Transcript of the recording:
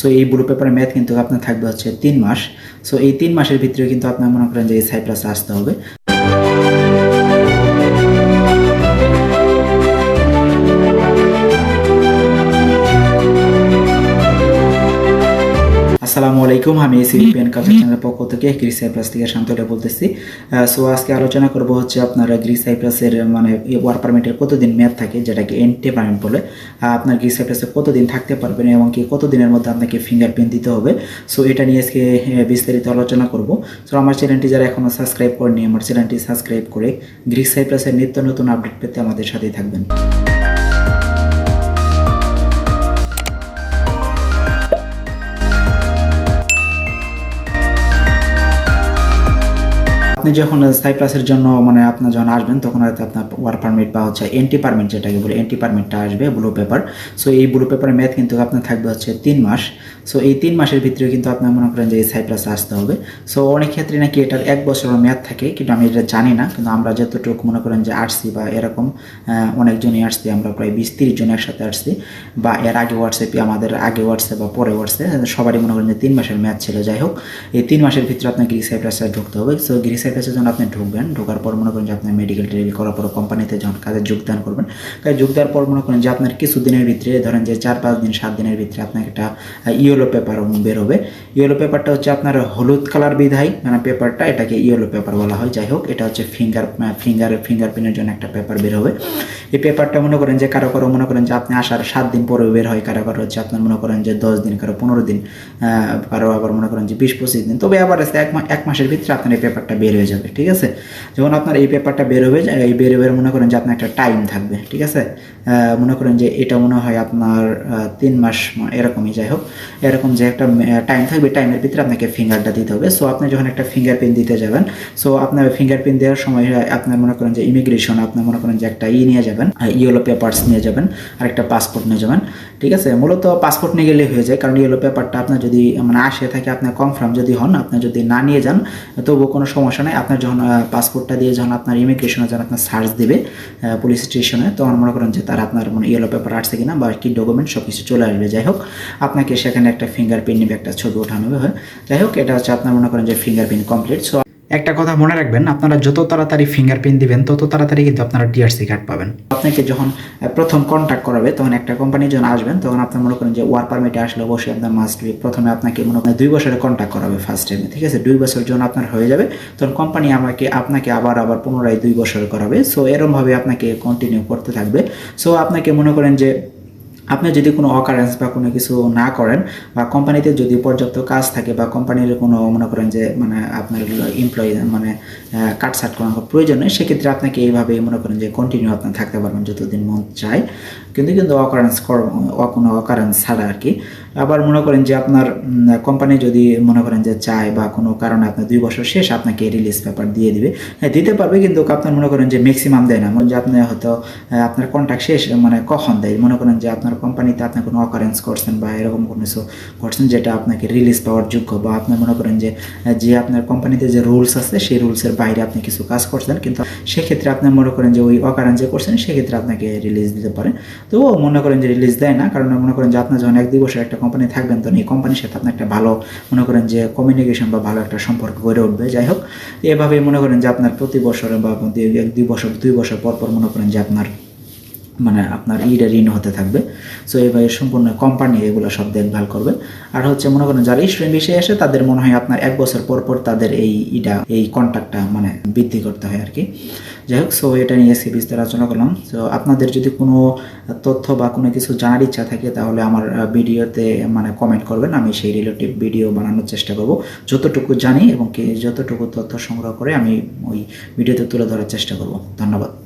So এই blue পেপারের মেয়াদ কিন্তু আপনার থাকবে হচ্ছে তিন মাস। সো এই তিন মাসের ভিতরে কিন্তু আপনার মনে করেন যে এই সাইপ্রাসে আসতে হবে। আসসালামু আলাইকুম। আমি সিপিএন কালচার চ্যানেলের পক্ষ থেকে গ্রিস সাইপ্রাস থেকে শান্তটা বলতেছি। সো আজকে আলোচনা করব হচ্ছে আপনার গ্রিস সাইপ্রাসের মানে ওয়ার পারমিটের কতদিন মেয়াদ থাকে, যেটাকে এন্টি পারমিট বলে আপনার গ্রিস সাইপ্রাসে কতদিন থাকতে পারবেন এবং কি কতদিনের মধ্যে আপনাকে ফিঙ্গারপ্রিন্ট দিতে হবে। সো এটা নিয়ে আজকে বিস্তারিত আলোচনা করব। সো আমার চ্যানেলটি যারা এখনও সাবস্ক্রাইব করেনি আমার চ্যানেলটি সাবস্ক্রাইব করে গ্রিস সাইপ্রাসের নিত্য নতুন আপডেট পেতে আমাদের সাথেই থাকবেন। আপনি যখন সাইপ্রাসের জন্য মানে আপনার যখন আসবেন, তখন হয়তো আপনার ওয়ার পারমিট বা হচ্ছে এন্টি পারমিট যেটাকে বলে এন্টি পারমিটটা আসবে ব্লু পেপার সো এই ব্লু পেপারের মেয়াদ কিন্তু আপনার থাকবে হচ্ছে তিন মাস। সো এই তিন মাসের ভিতরে কিন্তু আপনার মনে করেন যে এই সাইপ্রাসে আসতে হবে। সো অনেক ক্ষেত্রে নাকি এটার এক বছরের মেয়াদ থাকে, কিন্তু আমি এটা জানি না। কিন্তু আমরা যতটুকু মনে করেন যে আসছি বা এরকম অনেকজনই আসছি, আমরা প্রায় বিশ তিরিশ জন একসাথে আসছি। বা এর আগে হোয়াটসঅ্যাপে আমাদের আগে হোয়াটসঅ্যাপ বা পরে হোয়াটসঅ্যাপ সবারই মনে করেন যে তিন মাসের মেয়াদ ছিল। যাই হোক, এই তিন মাসের ভিতরে আপনার গ্রিস সাইপ্রাসে ঢুকতে হবে। সো গ্রিস সাইপ্রাসে যখন আপনি ঢুকবেন, ঢোকার পর মনে করেন যে আপনার মেডিকেল টেডিকেল করার পর কোম্পানিতে যখন কাজে যোগদান করবেন, কাজে যোগ দেওয়ার পর মনে করেন যে আপনার কিছু দিনের ভিতরে, ধরেন যে চার পাঁচ দিন, সাত দিনের ভিতরে আপনার একটা ইয়েলো পেপার বের হবে। ইয়েলো পেপারটা হচ্ছে আপনার হলুদ কালার বিধায় মানে পেপারটা এটাকে ইয়েলো পেপার বলা হয়। যাই হোক, এটা হচ্ছে ফিঙ্গার ফিঙ্গার ফিঙ্গারপ্রিন্টের জন্য একটা পেপার বের হবে। এই পেপারটা মনে করেন যে কারও কারও মনে করেন যে আপনি আসার সাত দিন পরে বের হয়, কারও কারও হচ্ছে আপনার মনে করেন যে দশ দিন, কারও পনেরো দিন কারও আবার মনে করেন যে বিশ, পঁচিশ দিন। তবে আবার আছে এক এক মাসের ভিতরে আপনার এই পেপারটা বের হয়ে যাবে, ঠিক আছে? যখন আপনার এই পেপারটা বের হবে এই বের হবে মনে করেন যে আপনার একটা টাইম থাকবে, ঠিক আছে? মনে করেন যে এটা মনে হয় আপনার তিন মাস, এরকমই, যাই হোক। এরকম যে একটা টাইম থাকবে টাইমের ভিতরে আপনাকে ফিঙ্গারটা দিতে হবে। সো আপনি যখন একটা ফিঙ্গার প্রিন্ট দিতে যাবেন সো আপনার ফিঙ্গার প্রিন্ট দেওয়ার সময় আপনার মনে করেন যে ইমিগ্রেশন আপনার মনে করেন যে একটা ই নিয়ে যাবেন ইয়েলো পেপার্স নিয়ে যাবেন আর একটা পাসপোর্ট নিয়ে যাবেন। ঠিক আছে? মূলত পাসপোর্ট নিয়ে গেলে হয়ে যায়। কারণ ইয়েলো পেপারটা আপনার যদি মানে আসে থাকে, আপনার কনফার্ম যদি হন আপনি যদি না নিয়ে যান, তবুও কোনো সমস্যা নেই। আপনার যখন পাসপোর্টটা দিয়ে যখন আপনার ইমিগ্রেশনে যখন আপনার সার্চ দেবে পুলিশ স্টেশনে তখন মনে করেন যে তার আপনার মানে ইয়েলো পেপার আসছে কিনা বা কি ডকুমেন্ট সব কিছু চলে আসবে। যাই হোক, আপনাকে সেখানে একটা ফিঙ্গারপ্রিন্ট নেবে একটা ছবি ওঠানো হবে। যাই হোক, এটা হচ্ছে আপনার মনে করেন যে ফিঙ্গারপ্রিন্ট কমপ্লিট সো একটা কথা মনে রাখবেন, আপনারা যত তাড়াতাড়ি ফিঙ্গারপ্রিন্ট দিবেন, তত তাড়াতাড়ি কিন্তু আপনারা ডিআরসি কার্ড পাবেন। আপনাকে যখন প্রথম কন্ট্যাক্ট করাবে, তখন একটা কোম্পানি যখন আসবেন, তখন আপনার মনে করেন যে ওয়ার পারমিটে আসলে অবশ্যই আপনার মাস্ট বি প্রথমে আপনাকে মনে করেন দুই বছরের কন্ট্যাক্ট করাবে ফার্স্ট টাইমে ঠিক আছে? দুই বছর যখন আপনার হয়ে যাবে, তখন কোম্পানি আমাকে, আপনাকে আবার আবার পুনরায় দুই বছর করাবে। সো এরমভাবে আপনাকে কন্টিনিউ করতে থাকবে। সো আপনাকে মনে করেন যে আপনি যদি কোনো অকারেন্স বা কোনো কিছু না করেন বা কোম্পানিতে যদি পর্যাপ্ত কাজ থাকে বা কোম্পানির কোনো মনে করেন যে মানে আপনার এমপ্লয়ি মানে কাট সাট করার প্রয়োজন নেই, সেক্ষেত্রে আপনাকে এইভাবেই মনে করেন যে কন্টিনিউ আপনি থাকতে পারবেন যতদিন মন চায়। কিন্তু কিন্তু অকারেন্স কোনো অকারেন্স ছাড়া আর কি আবার মনে করেন যে আপনার কোম্পানি যদি মনে করেন যে চায় বা কোনো কারণে আপনার দুই বছর শেষ, আপনাকে রিলিজ পেপার দিয়ে দিবে। হ্যাঁ দিতে পারবে কিন্তু আপনার মনে করেন যে ম্যাক্সিমাম দেয় না। মনে যে আপনি হয়তো আপনার কন্ট্যাক্ট শেষ মানে কখন দেয়? মনে করেন যে আপনার কোম্পানিতে আপনি কোনো অকারেন্স করছেন বা এরকম কোনো কিছু করছেন যেটা আপনাকে রিলিজ পাওয়ার যোগ্য বা আপনি মনে করেন যে যে আপনার কোম্পানিতে যে রুলস আছে, সেই রুলসের বাইরে আপনি কিছু কাজ করছেন কিন্তু সেক্ষেত্রে আপনি মনে করেন যে ওই অকারেন্স যে করছেন, সেক্ষেত্রে আপনাকে রিলিজ দিতে পারে তো মনে করেন যে রিলিজ দেয় না, কারণ মনে করেন যে আপনার যখন এক দুই বছর একটা কোম্পানি থাকবেন, তো এই কোম্পানির সাথে আপনি একটা ভালো মনে করেন যে কমিউনিকেশন বা ভালো একটা সম্পর্ক গড়ে উঠবে। যাই হোক এভাবে মনে করেন যে আপনার প্রতি বছরে বা দুই- বছর, দুই বছর পর পর মনে করেন যে আপনার মানে আপনার ইটা ঋণ হতে থাকবে। সো এইভাবে সম্পূর্ণ কোম্পানি এগুলো সব দেখভাল করবে আর হচ্ছে মনে করেন যারা স্টুডেন্ট বিষয়ে আসে, তাদের মনে হয় আপনার এক বছর পর পর তাদের এই ইটা এই কন্ট্যাক্টটা মানে বৃদ্ধি করতে হয় আর কি যাই হোক সো এটা নিয়ে আজকে বিস্তার আলোচনা করলাম। সো আপনাদের যদি কোনো তথ্য বা কোনো কিছু জানার ইচ্ছা থাকে, তাহলে আমার ভিডিওতে মানে কমেন্ট করবেন। আমি সেই রিলেটিভ ভিডিও বানানোর চেষ্টা করব। যতটুকু জানি এবং যতটুকু তথ্য সংগ্রহ করে আমি ওই ভিডিওতে তুলে ধরার চেষ্টা করব। ধন্যবাদ।